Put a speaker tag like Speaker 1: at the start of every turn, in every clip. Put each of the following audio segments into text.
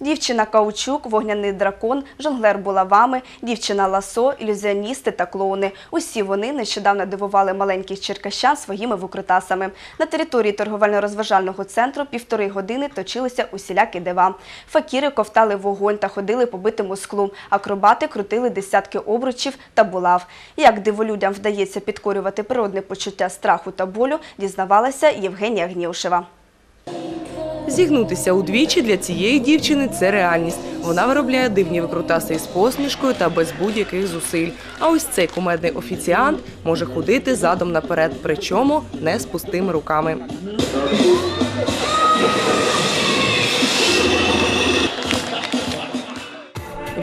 Speaker 1: Дівчина Каучук, вогняний дракон, жонглер булавами, дівчина ласо, ілюзіоністи та клоуни. Усі вони нещодавно дивували маленьких черкащан своїми викрутасами. На території торговельно-розважального центру півтори години точилися усілякі дива. Факіри ковтали вогонь та ходили по битому склу. Акробати крутили десятки обручів та булав. Як диволюдям вдається підкорювати природне почуття страху та болю, дізнавалася Євгенія Гнівшева.
Speaker 2: Зігнутися удвічі для цієї дівчини це реальність. Вона виробляє дивні викрутаси із посмішкою та без будь-яких зусиль. А ось цей кумедний офіціант може ходити задом наперед, причому не з пустими руками.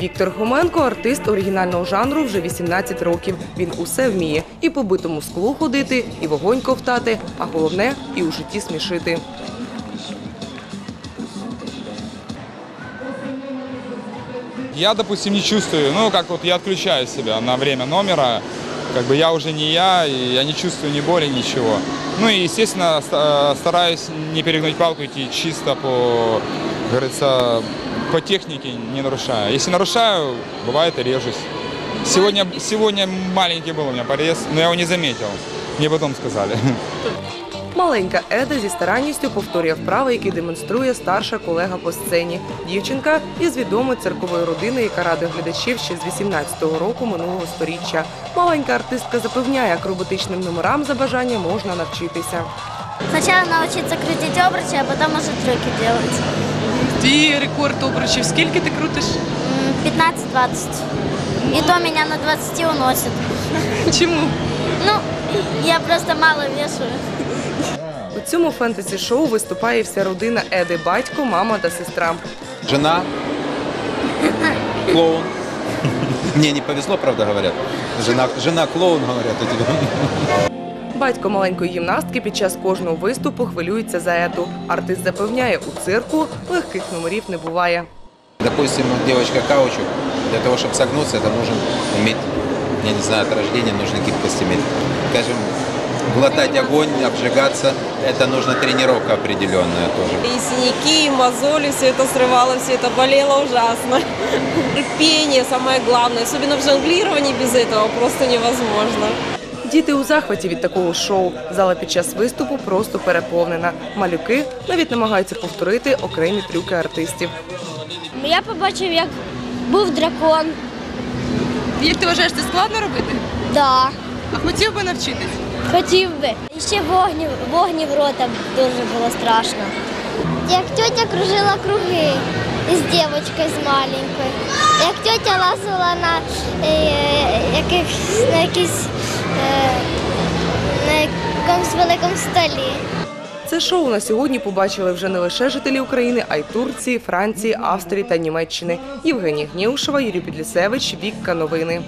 Speaker 2: Віктор Хоменко артист оригінального жанру вже 18 років. Він усе вміє і по битому склу ходити, і вогонь ковтати, а головне і у житті смішити.
Speaker 3: Я, допустим, не чувствую, ну, как вот я отключаю себя на время номера, как бы я уже не я, и я не чувствую ни боли, ничего. Ну и, естественно, ста- стараюсь не перегнуть палку, идти чисто по, как говорится, по технике, не нарушая. Если нарушаю, бывает и режусь. Сегодня, сегодня маленький был у меня порез, но я его не заметил. Мне потом сказали.
Speaker 2: Маленька Еда зі старанністю повторює вправи, які демонструє старша колега по сцені. Дівчинка із відомої церкової родини, яка радує глядачів ще з 18-го року минулого сторіччя. Маленька артистка запевняє, акробатичним номерам за бажання можна навчитися.
Speaker 4: Сначала научиться крутить обручи, а потом уже трюки делать.
Speaker 2: Твій рекорд обручів скільки ти крутиш?
Speaker 4: М, 15-20. И то меня на 20 уносит.
Speaker 2: Чому?
Speaker 4: Ну, я просто мало вешаю.
Speaker 2: У цьому фентезі-шоу виступає вся родина Еди, батько, мама та сестра.
Speaker 5: Жена, клоун. Мне не повезло, правда говорят. Жена, жена клоун, говорят. у.
Speaker 2: Батько маленької гімнастки під час кожного виступу хвилюється за Еду. Артист запевняє, у цирку легких номерів не буває.
Speaker 5: Допустим, девочка каучук, для того, чтобы согнуться, это нужно иметь, я не знаю, от рождения нужно гибкость иметь. Скажем, глотать огонь, обжигаться, это нужно тренировка определенная тоже.
Speaker 6: И синяки, и мозоли, все это срывало, все это болело ужасно. Терпение самое главное, особенно в жонглировании без этого просто невозможно.
Speaker 2: Діти у захваті від такого шоу. Зала під час виступу просто переповнена. Малюки навіть намагаються повторити окремі трюки артистів.
Speaker 4: Я побачив, як був дракон.
Speaker 2: Як ти вважаєш, це складно робити?
Speaker 4: Да.
Speaker 2: А хотів би навчитись?
Speaker 4: Хотів би. І ще вогні, вогні в рота дуже було страшно. Як тетя кружила круги із дівчинкою з маленькою. Як тетя лазила на, е, якихось, на якійсь е, на якомусь великому столі.
Speaker 2: Це шоу на сьогодні побачили вже не лише жителі України, а й Турції, Франції, Австрії та Німеччини. Євгенія Гнєушева, Юрій Підлісевич, Вікка Новини.